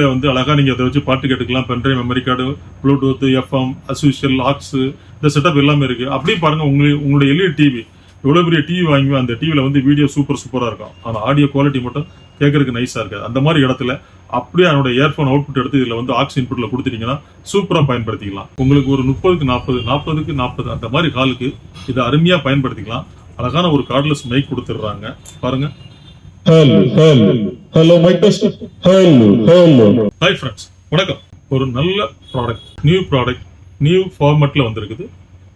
வீட்டில் வந்து அழகாக நீங்கள் அதை வச்சு பாட்டு கேட்டுக்கலாம். Pen drive memory card bluetooth FM usual aux இந்த செட்டப் எல்லாமே இருக்கு. அப்படியே பாருங்க உங்களுக்கு உங்களுடைய எல்இடி டிவி எவ்வளவு பெரிய டிவி வாங்கி அந்த டிவியில் வந்து வீடியோ சூப்பர் சூப்பராக இருக்கும். ஆனால் ஆடியோ குவாலிட்டி மட்டும் கேட்கறதுக்கு நைஸாக இருக்காது. அந்த மாதிரி இடத்துல அப்படியே அதனோட இயர்ஃபோன் அவுட்புட் எடுத்து இதில் வந்து ஆக்ஸ் இன்புட்டில் கொடுத்துட்டீங்கன்னா சூப்பராக பயன்படுத்திக்கலாம். உங்களுக்கு ஒரு முப்பதுக்கு நாற்பது நாற்பதுக்கு நாற்பது அந்த மாதிரி காலுக்கு இதை அருமையாக பயன்படுத்திக்கலாம். அழகான ஒரு கார்ட்லெஸ் மைக் கொடுத்துடுறாங்க. பாருங்க. Hello, ஹாய் ஃப்ரெண்ட்ஸ் வணக்கம். ஒரு நல்ல ப்ராடக்ட் நியூ ப்ராடக்ட் நியூ ஃபார்மெட்ல வந்திருக்குது.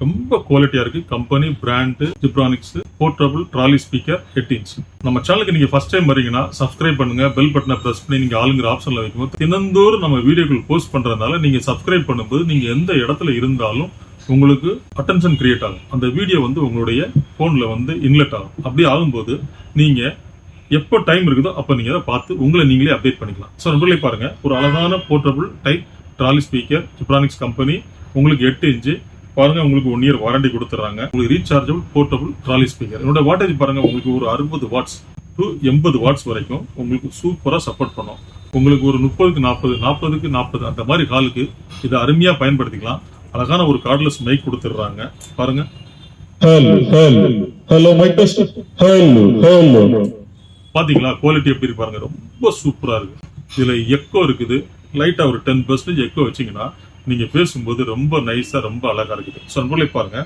ரொம்ப குவாலிட்டியா இருக்கு. Company brand Zebronics portable trolley speaker ஹெட்டின்ஸ் நம்ம சேனலுக்கு நீங்க ஃபர்ஸ்ட் டைம் வரீங்கன்னா சப்ஸ்கிரைப் பண்ணுங்க. பெல் பட்டனை பிரஸ் பண்ணி நீங்க ஆளுங்கிற ஆப்ஷன்ல வைக்கும்போது தினந்தோறும் நம்ம வீடியோக்கள் போஸ்ட் பண்றதுனால நீங்க சப்ஸ்கிரைப் பண்ணும்போது நீங்க எந்த இடத்துல இருந்தாலும் உங்களுக்கு அட்டென்ஷன் கிரியேட் ஆகும். அந்த வீடியோ வந்து உங்களுடைய போன்ல வந்து இன்லெட் ஆகும். அப்படி ஆகும்போது நீங்க எப்போ டைம் இருக்குதோ அப்போ நீங்கள் அதை பார்த்து உங்களை நீங்களே அப்டேட் பண்ணிக்கலாம். ஸோ நண்பர்களே பாருங்கள் ஒரு அழகான portable type trolley speaker Zebronics company உங்களுக்கு எட்டு இன்ச்சு பாருங்க உங்களுக்கு ஒன் இயர் வாரண்டி கொடுத்துறாங்க. உங்களுக்கு ரீசார்ஜபிள் போர்ட்டபுள் ட்ராலி ஸ்பீக்கர் என்னோட வாட்டேஜ் பாருங்க உங்களுக்கு ஒரு அறுபது வாட்ஸ் டு எண்பது வாட்ஸ் வரைக்கும் உங்களுக்கு சூப்பராக சப்போர்ட் பண்ணும். உங்களுக்கு ஒரு முப்பதுக்கு நாற்பது நாற்பதுக்கு நாற்பது அந்த மாதிரி காலுக்கு இதை அருமையாக பயன்படுத்திக்கலாம். அழகான ஒரு கார்ட்லெஸ் மைக் கொடுத்துடுறாங்க. பாருங்க. Hello, hello, hello, mic test. Hello, பார்த்தீங்களா குவாலிட்டி எப்படி பாருங்க. ரொம்ப சூப்பராக இருக்கு. இதில் எக்கோ இருக்குது. லைட்டாக ஒரு டென் பர்சன்டேஜ் எக்கோ வச்சீங்கன்னா நீங்கள் பேசும்போது ரொம்ப நைஸாக ரொம்ப அழகா இருக்குது. ஸோ நண்பர்களே பாருங்க.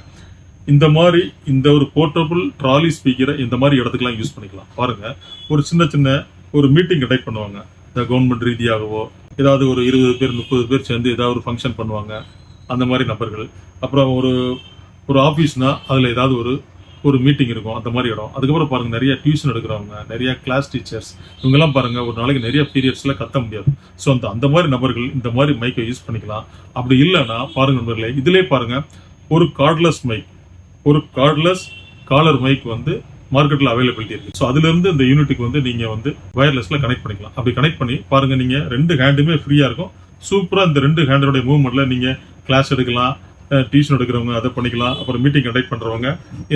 இந்த மாதிரி இந்த ஒரு போர்ட்டபுள் ட்ராலி ஸ்பீக்கரை இந்த மாதிரி இடத்துக்குலாம் யூஸ் பண்ணிக்கலாம். பாருங்க. ஒரு சின்ன சின்ன ஒரு மீட்டிங் கண்டக்ட் பண்ணுவாங்க. இந்த கவர்மெண்ட் ரீதியாகவோ ஏதாவது ஒரு இருபது பேர் முப்பது பேர் சேர்ந்து ஏதாவது ஒரு ஃபங்க்ஷன் பண்ணுவாங்க. அந்த மாதிரி நபர்கள். அப்புறம் ஒரு ஒரு ஆஃபீஸ்னால் அதில் ஏதாவது ஒரு ஒரு மீட்டிங் இருக்கும் அந்த மாதிரி இடம். அதுக்கப்புறம் பாருங்கள் நிறைய டியூஷன் எடுக்கிறவங்க நிறைய கிளாஸ் டீச்சர்ஸ் இவங்கெல்லாம் பாருங்கள் ஒரு நாளைக்கு நிறைய பீரியட்ஸில் கத்த முடியாது. ஸோ அந்த அந்த மாதிரி நபர்கள் இந்த மாதிரி மைக்கை யூஸ் பண்ணிக்கலாம். அப்படி இல்லைன்னா பாருங்கள் நண்பர்களே இதிலே பாருங்க ஒரு கார்ட்லெஸ் மைக் ஒரு கார்ட்லெஸ் காலர் மைக் வந்து மார்க்கெட்டில் அவைலபிலிட்டி இருக்குது ஸோ அதுலேருந்து இந்த யூனிட்டுக்கு வந்து நீங்கள் வந்து வயர்லெஸ்ல கனெக்ட் பண்ணிக்கலாம். அப்படி கனெக்ட் பண்ணி பாருங்கள் நீங்கள் ரெண்டு ஹேண்டுமே ஃப்ரீயாக இருக்கும். சூப்பராக இந்த ரெண்டு ஹேண்டோடைய மூவ்மெண்ட்டில் நீங்கள் கிளாஸ் எடுக்கலாம். டியூஷன் எடுக்கிறவங்க அதை பண்ணிக்கலாம். அப்புறம் மீட்டிங் கண்டக்ட் பண்ணுறவங்க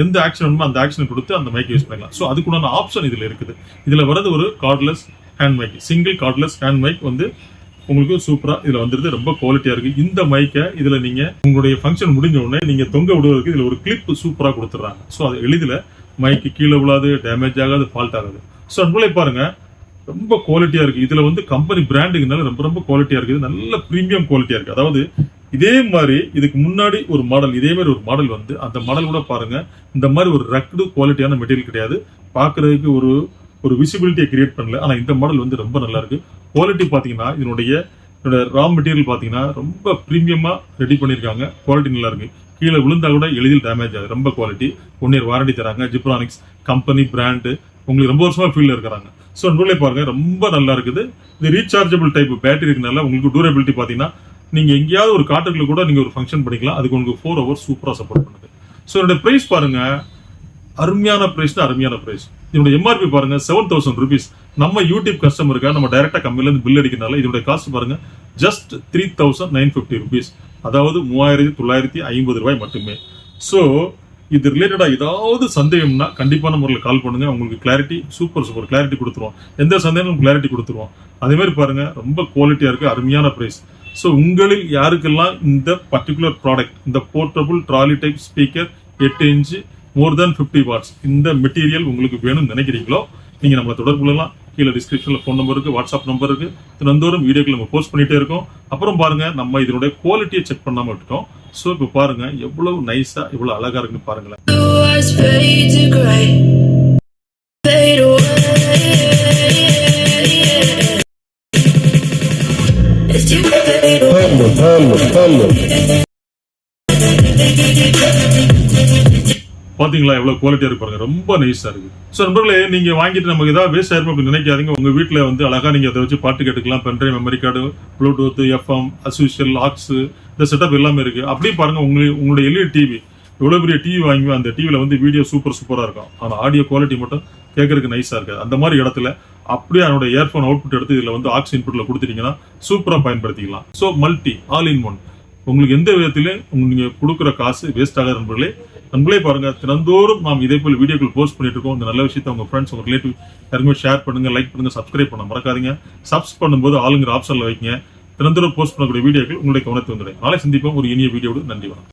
எந்த ஆக்ஷன் வேணுமோ அந்த ஆக்ஷன் கொடுத்து அந்த மைக் யூஸ் பண்ணிக்கலாம் ஸோ அதுக்குண்டான ஆப்ஷன் இதில் இருக்குது. இதில் வரது ஒரு cordless hand mic single cordless hand mic வந்து உங்களுக்கு சூப்பராக இதில் வந்துருது. ரொம்ப குவாலிட்டியாக இருக்கு. இந்த மைக்கை இதில் நீங்கள் உங்களுடைய ஃபங்க்ஷன் முடிஞ்ச உடனே நீங்கள் தொங்க விடுவதற்கு இதில் ஒரு கிளிப் சூப்பராக கொடுத்துட்றாங்க. ஸோ அது எளிதில் மைக்கு கீழே விழாது டேமேஜ் ஆகாது ஃபால்ட் ஆகாது. ஸோ நண்பர்களே பாருங்க. ரொம்ப குவாலிட்டியாக இருக்கு. இதில் வந்து கம்பெனி பிராண்டுங்கனால ரொம்ப ரொம்ப குவாலிட்டியாக இருக்குது. நல்ல ப்ரீமியம் குவாலிட்டியாக இருக்குது அதாவது இதே மாதிரி இதுக்கு முன்னாடி ஒரு மாடல் இதே மாதிரி ஒரு மாடல் வந்து அந்த மாடல் கூட பாருங்க இந்த மாதிரி ஒரு ரக்டு குவாலிட்டியான மெட்டீரியல் கிடையாது. பார்க்கறதுக்கு ஒரு ஒரு விசிபிலிட்டியை கிரியேட் பண்ணல. ஆனால் இந்த மாடல் வந்து ரொம்ப நல்லா இருக்கு. குவாலிட்டி பார்த்தீங்கன்னா இதனுடைய ரா மெட்டீரியல் பார்த்தீங்கன்னா ரொம்ப ப்ரீமியமாக ரெடி பண்ணியிருக்காங்க குவாலிட்டி நல்லா இருக்கு. கீழே விழுந்தால் கூட எளிதில் டேமேஜ் ஆகுது. ரொம்ப குவாலிட்டி ஒன் இயர் வாரண்டி தராங்க. ஜிப்ரானிக்ஸ் கம்பெனி பிராண்டு உங்களுக்கு ரொம்ப வருஷமா ஃபீல்டில் இருக்கிறாங்க. ஸோ நூலே பாருங்க ரொம்ப நல்லா இருக்குது. இது ரீசார்ஜபிள் டைப் பேட்டரி இருக்கனால உங்களுக்கு டூரபிலிட்டி பார்த்தீங்கன்னா நீங்க எங்கேயாவது ஒரு காட்டுக்குள்ள கூட நீங்க ஒரு ஃபங்க்ஷன் பண்ணிக்கலாம் அதுக்கு உங்களுக்கு ஃபோர் ஹவர்ஸ் சூப்பரா சப்போர்ட் பண்ணுது. ஸோ என்னோட பிரைஸ் பாருங்க. அருமையான பிரைஸ் தான் அருமையான பிரைஸ் இதோட எம்ஆர்பி பாருங்க செவன் தௌசண்ட் ருபீஸ் நம்ம யூடியூப் கஸ்டமருக்கா நம்ம டைரக்டா கம்பெனில இருந்து பில் அடிக்கிறனால இதோட காஸ்ட் பாருங்க just three thousand nine fifty rupees அதாவது மூவாயிரத்தி தொள்ளாயிரத்தி ஐம்பது ரூபாய் மட்டுமே. ஸோ இது ரிலேட்டடாக ஏதாவது சந்தேகம்னா கண்டிப்பான முறையில் கால் பண்ணுங்க. உங்களுக்கு கிளாரிட்டி சூப்பர் சூப்பர் கிளாரிட்டி கொடுத்துருவோம். எந்த சந்தேகமும் கிளாரிட்டி கொடுத்துருவோம். அதே மாதிரி பாருங்க ரொம்ப குவாலிட்டியாக இருக்கு அருமையான பிரைஸ் ஸோ உங்களில் யாருக்கெல்லாம் இந்த பர்டிகுலர் ப்ராடக்ட் இந்த போர்ட்டபுள் ட்ராலி டைப் ஸ்பீக்கர் எட்டு inch more than fifty watts இந்த மெட்டீரியல் உங்களுக்கு வேணும்னு நினைக்கிறீங்களோ நீங்கள் நம்மளை தொடர்பு கொள்ளலாம். கீழே டிஸ்கிரிப்ஷனில் ஃபோன் நம்பர் இருக்குது வாட்ஸ்அப் நம்பர் இருக்குது தினந்தோறும் வீடியோக்கள் நம்ம போஸ்ட் பண்ணிகிட்டே இருக்கோம். அப்புறம் பாருங்க நம்ம இதனுடைய குவாலிட்டியை செக் பண்ணாம விட்டுட்டோம். ஸோ இப்போ பாருங்க எவ்வளவு நைஸா எவ்வளவு அழகா இருக்குன்னு பாருங்களேன். பார்த்தீங்களா எவ்வளோ குவாலிட்டியாக hello, hello. இருக்கு பாருங்க. ரொம்ப நைஸாக இருக்கு. ஸோ நண்பர்களே நீங்கள் வாங்கிட்டு நமக்கு ஏதாவது வேஸ்ட் ஆயிருப்போம் அப்படின்னு நினைக்காதீங்க. உங்கள் வீட்டில் வந்து அழகாக நீங்கள் அதை வச்சு பாட்டு கேட்டுக்கலாம். Pen drive memory card bluetooth FM usual aux இந்த செட்டப் எல்லாமே இருக்குது அப்படியே பாருங்கள் உங்களுக்கு உங்களுடைய எல்இடி டிவி எவ்வளோ பெரிய டிவி வாங்கி அந்த டிவியில் வந்து வீடியோ சூப்பர் சூப்பராக இருக்கும். ஆனால் ஆடியோ குவாலிட்டி மட்டும் கேட்கறதுக்கு நைஸாக இருக்காது. அந்த மாதிரி இடத்துல அப்படியே அதனோட இயர்ஃபோன் அவுட்புட் எடுத்து இதில் வந்து ஆக்ஸ் இன்புட்டில் கொடுத்துட்டீங்கன்னா சூப்பராக பயன்படுத்திக்கலாம். So multi all in one உங்களுக்கு எந்த விதத்திலையும் நீங்கள் கொடுக்குற காசு வேஸ்ட் ஆகாத நண்பர்களே நண்பர்களே பாருங்க தினந்தோறும் நாம் இதே போல் வீடியோக்கள் போஸ்ட் பண்ணிட்டு இருக்கோம். இந்த நல்ல விஷயத்தை உங்கள் ஃப்ரெண்ட்ஸ் உங்கள் ரிலேட்டிவ் யாருமே ஷேர் பண்ணுங்கள் லைக் பண்ணுங்கள் சப்ஸ்கிரைப் பண்ண மறக்காதீங்க. சப்ஸ் பண்ணும்போது ஆளுங்கிற ஆப்ஷனில் வைங்க. தினந்தோறும் போஸ்ட் பண்ணக்கூடிய வீடியோக்கள் உங்களுடைய கவனத்தை வந்துடும். நாளை சந்திப்போம். ஒரு இனிய வீடியோடு நன்றி வணக்கம்.